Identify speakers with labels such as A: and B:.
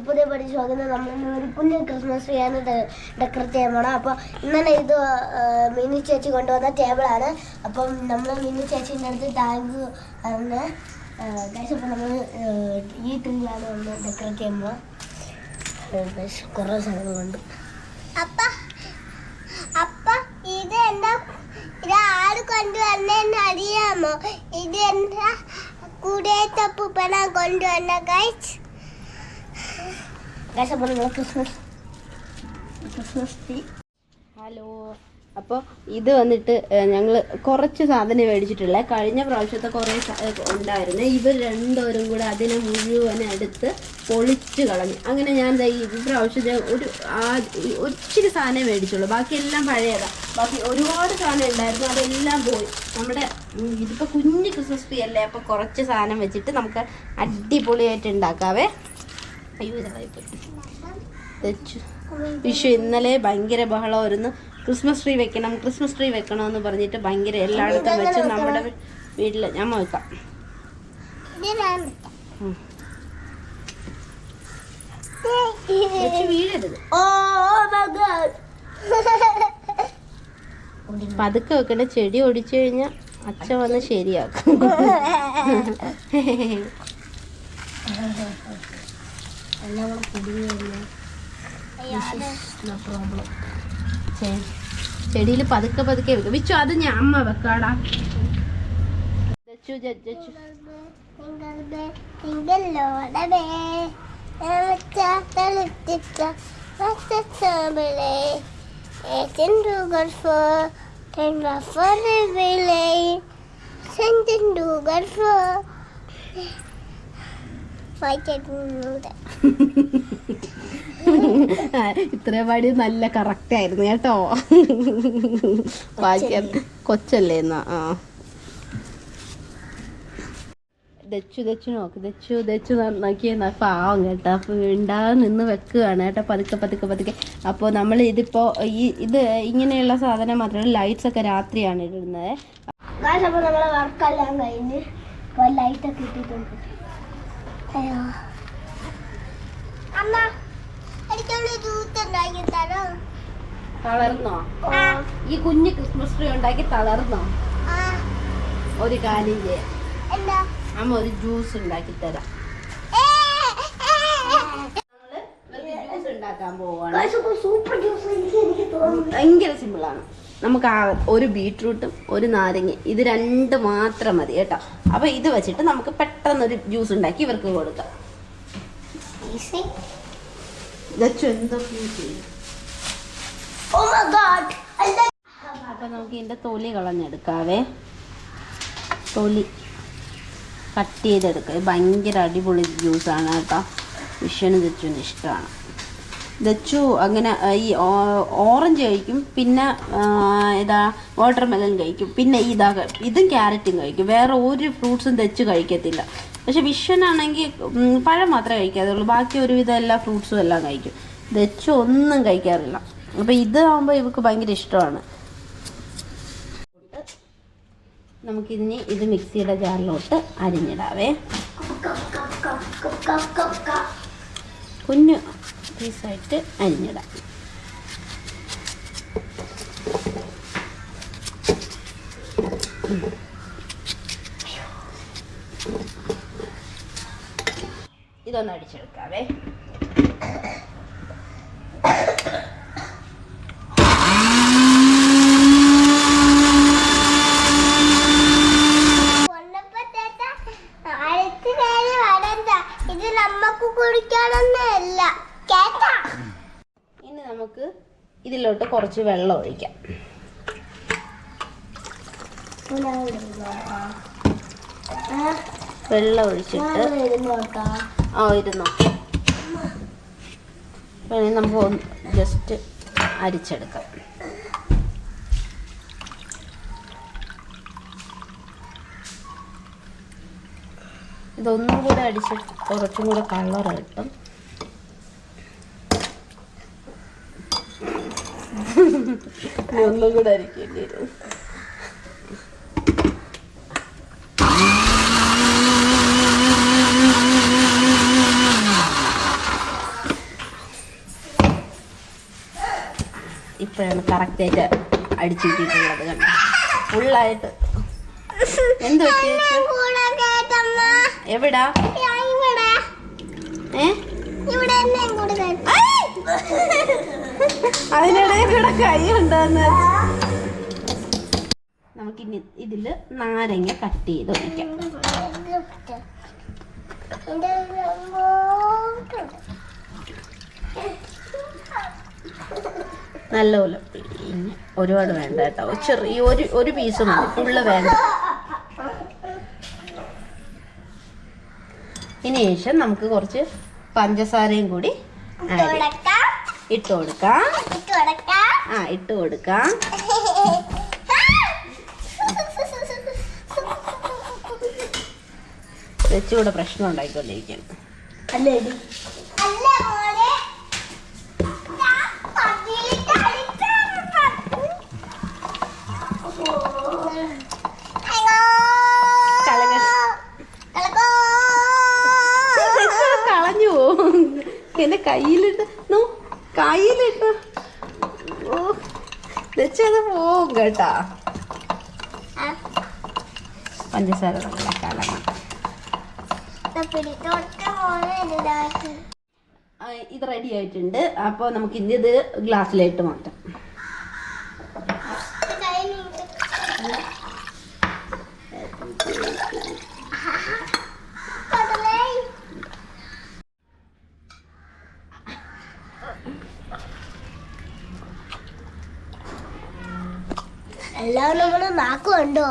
A: പുതിയ പരിശോധന നമ്മൾ ഒരു കുഞ്ഞു ക്രിസ്മസ് ട്രീയാണ് ഡെക്കറേറ്റ് ചെയ്യാൻ അപ്പോൾ ഇന്നലെ ഇത് മിനി ചേച്ചി കൊണ്ടുവന്ന ടേബിളാണ് അപ്പം നമ്മൾ മിനി ചേച്ചീന്റെ അടുത്ത് താങ്ക് ഗൈസ് അപ്പോൾ നമ്മൾ ഈ ട്രീയിലാണ് നമ്മൾ ഡെക്കറേറ്റ് ചെയ്യുമ്പോൾ കുറേ സാധനങ്ങളുണ്ട്
B: അപ്പ അപ്പ ഇത് എന്താ ഇത് ആര് കൊണ്ടുവന്നെന്ന് അറിയാമോ? ഇത് എന്താ കൂടേത്തപ്പൂപ്പന കൊണ്ടുവന്ന ഗൈസ്
A: ഗൈസ് അപ്പോൾ നമ്മൾ ക്രിസ്മസ് ക്രിസ്മസ് ട്രീ
C: ഹലോ അപ്പോൾ ഇത് വന്നിട്ട് ഞങ്ങൾ കുറച്ച് സാധനം മേടിച്ചിട്ടുള്ള കഴിഞ്ഞ പ്രാവശ്യത്തെ കുറേ ഉണ്ടായിരുന്നു. ഇവർ രണ്ടുപേരും കൂടെ അതിനെ മുഴുവൻ എടുത്ത് പൊളിച്ച് കളഞ്ഞു. അങ്ങനെ ഞാൻ ഈ പ്രാവശ്യത്തെ ഒരു ഒരിച്ചിരി സാധനം മേടിച്ചുള്ളൂ. ബാക്കിയെല്ലാം പഴയതാണ് ബാക്കി ഒരുപാട് സാധനം ഉണ്ടായിരുന്നു അതെല്ലാം പോയി. നമ്മുടെ ഇതിപ്പോൾ കുഞ്ഞ് ക്രിസ്മസ് ട്രീ അല്ലേ? അപ്പോൾ കുറച്ച് സാധനം വെച്ചിട്ട് നമുക്ക് അടിപൊളിയായിട്ട് ഉണ്ടാക്കാവേ. അയ്യോ വിഷു ഇന്നലെ ഭയങ്കര ബഹളമായിരുന്നു. ക്രിസ്മസ് ട്രീ വെക്കണം ക്രിസ്മസ് ട്രീ വെക്കണമെന്ന് പറഞ്ഞിട്ട് ഭയങ്കര എല്ലായിടത്തും വെച്ച് നമ്മുടെ വീട്ടിൽ ഞാൻ വെക്കാം. വീഴരുത്. പതുക്കെ വെക്കണ്ട ചെടി ഒടിച്ചു കഴിഞ്ഞാൽ അച്ഛ വന്ന് ശരിയാക്കും.
A: എല്ലാം കൂടെ പ്രോബ്ലം
C: ചെടിയിൽ പതുക്കെ പതുക്കെ വെക്കും. വിച്ചു അത് ഞാൻ അമ്മ വെക്കാടാ. ജ- ജച്ചു. ഇത്രയും പാടി നല്ല കറക്റ്റ് ആയിരുന്നു കേട്ടോ. വായിക്കാൻ കൊച്ചല്ലേ എന്നാ ആ. ദച്ചു ദച്ചു നോക്ക് ദച്ചു ദച്ചു നോക്കി പാവം കേട്ടോ. അപ്പൊ ഉണ്ടാതെ നിന്ന് വെക്കുകയാണ് കേട്ടോ പതുക്കെ പതുക്കെ പതുക്കെ. അപ്പോൾ നമ്മൾ ഇതിപ്പോ ഈ ഇത് ഇങ്ങനെയുള്ള സാധനം മാത്രമല്ല ലൈറ്റ്സ് ഒക്കെ രാത്രിയാണ് ഇടുന്നത്.
A: അപ്പോൾ നമ്മളെ വർക്കെല്ലാം കഴിഞ്ഞ് ലൈറ്റ് ലൈറ്റൊക്കെ ഇട്ടിട്ടുണ്ട്.
B: അയ്യോ. അമ്മ എനിക്കൊരു ജ്യൂസ് ഉണ്ടാക്കി തരോ
C: തളർന്നോ? ഈ കുഞ്ഞു ക്രിസ്മസ് ട്രീ ഉണ്ടാക്കി തളർന്നോ?
B: ആ.
C: ഒരു കാര്യം ചെയ്യാം. അമ്മ ഒരു ജ്യൂസ് ഉണ്ടാക്കി തരാം.
B: ഏ, ഏ.
C: ജ്യൂസ് ഉണ്ടാക്കാൻ പോവാണ്.
A: ഗായ്സ് അപ്പോൾ സൂപ്പർ ജ്യൂസ് എനിക്ക് എനിക്ക് തോന്നുന്നു
C: ഭയങ്കര സിമ്പിളാണ് നമുക്ക് ആ ഒരു ബീട്രൂട്ടും ഒരു നാരങ്ങ ഇത് രണ്ട് മാത്രം മതി കേട്ടോ. അപ്പൊ ഇത് വെച്ചിട്ട് നമുക്ക് പെട്ടെന്ന് ഒരു ജ്യൂസ് ഉണ്ടാക്കി ഇവർക്ക് കൊടുക്കാം.
B: ഈസി
C: ദച്ചു എന്തൊക്കെ ചെയ്യും.
A: ഓ
C: അപ്പൊ നമുക്ക് ഇതിന്റെ തൊലി കളഞ്ഞെടുക്കാവേ. തൊലി കട്ട് ചെയ്തെടുക്കുക ഇത് ഭയങ്കര അടിപൊളി ജ്യൂസാണ് കേട്ടോ. വിഷന് ദച്ചുവിന് ഇഷ്ടമാണ്. ദച്ചു അങ്ങനെ ഈ ഓറഞ്ച് കഴിക്കും പിന്നെ ഇതാ ഇതാ വാട്ടർമെലൺ കഴിക്കും പിന്നെ ഇതാ ഇതും ക്യാരറ്റും കഴിക്കും. വേറെ ഒരു ഫ്രൂട്ട്സും ദച്ചു കഴിക്കത്തില്ല. പക്ഷെ വിഷനാണെങ്കിൽ ഉം, പഴം മാത്രമേ കഴിക്കാതുള്ളൂ ബാക്കി ഒരുവിധം എല്ലാ ഫ്രൂട്ട്സും എല്ലാം കഴിക്കും. ദച്ചു ഒന്നും കഴിക്കാറില്ല. അപ്പോൾ ഇതാകുമ്പോൾ ഇവർക്ക് ഭയങ്കര ഇഷ്ടമാണ്. നമുക്കിതിന് ഇത് മിക്സിയുടെ ജാറിലോട്ട് അരിഞ്ഞിടാവേ. കുഞ്ഞു പീസായിട്ട് അരിഞ്ഞിടാം. ഇതൊന്ന് അടിച്ചെടുക്കാവേ
B: കൊല്ലപ്പെട്ട അടുത്ത പേര് വരണ്ട ഇത് നമ്മക്ക് കുടിക്കാനൊന്നല്ല കേട്ടാ
C: ഇനി നമുക്ക് ഇതിലോട്ട് കുറച്ച് വെള്ളം ഒഴിക്കാം. വെള്ളം ഒഴിച്ചിട്ട് ആ ഇരുന്നോ. വേണമെങ്കിൽ നമുക്ക് ജസ്റ്റ് അരിച്ചെടുക്കാം. ഇതൊന്നും കൂടെ അടിച്ച് കുറച്ചും കൂടെ കളർ കിട്ടും. ഒന്നും കൂടെ അരിക്കേണ്ടി വരും. ഇപ്പോഴാണ് കറക്റ്റായിട്ട് അടിച്ചു കിട്ടിയിട്ടുള്ളത് ഫുള്ളായിട്ട്.
B: എന്തൊക്കെ
C: എവിടാ?
B: ഏ? ഇവിടെ ഇവിടെ കൈ കൂടെ
C: നമുക്ക് ഇനി ഉണ്ടോന്ന് നമുക്കിനി ഇതിൽ നാരങ്ങ കട്ട് ചെയ്ത് ഒഴിക്കാം. നല്ലപോലെ പിഴിഞ്ഞ് ഒരുപാട് വേണ്ട കേട്ടോ. ചെറിയ ഒരു ഒരു പീസ് മതി. ഫുള്ള് വേണ്ട. ഇനി ശേഷം നമുക്ക് കുറച്ച് പഞ്ചസാരയും കൂടി ഇട്ട്
B: കൊടുക്കാം.
C: ഇട്ട് കൊടുക്കാം. ആ ഇട്ട് കൊടുക്കാം. വെച്ചുകൂടെ പ്രശ്നം ഉണ്ടായിക്കൊണ്ടിരിക്കും.
A: അല്ലേ
C: കളഞ്ഞു എന്റെ കയ്യിലിട്ട് നോ കയ്യിലിട്ട്. വെച്ചത് പോവും കേട്ടാ. പഞ്ചസാര ഇത് റെഡി ആയിട്ടുണ്ട്. അപ്പോൾ നമുക്ക് ഇനി ഇത് ഗ്ലാസ്സിലായിട്ട് മാറ്റാം.
A: എല്ലാം നമ്മൾ നാക്കുണ്ടോ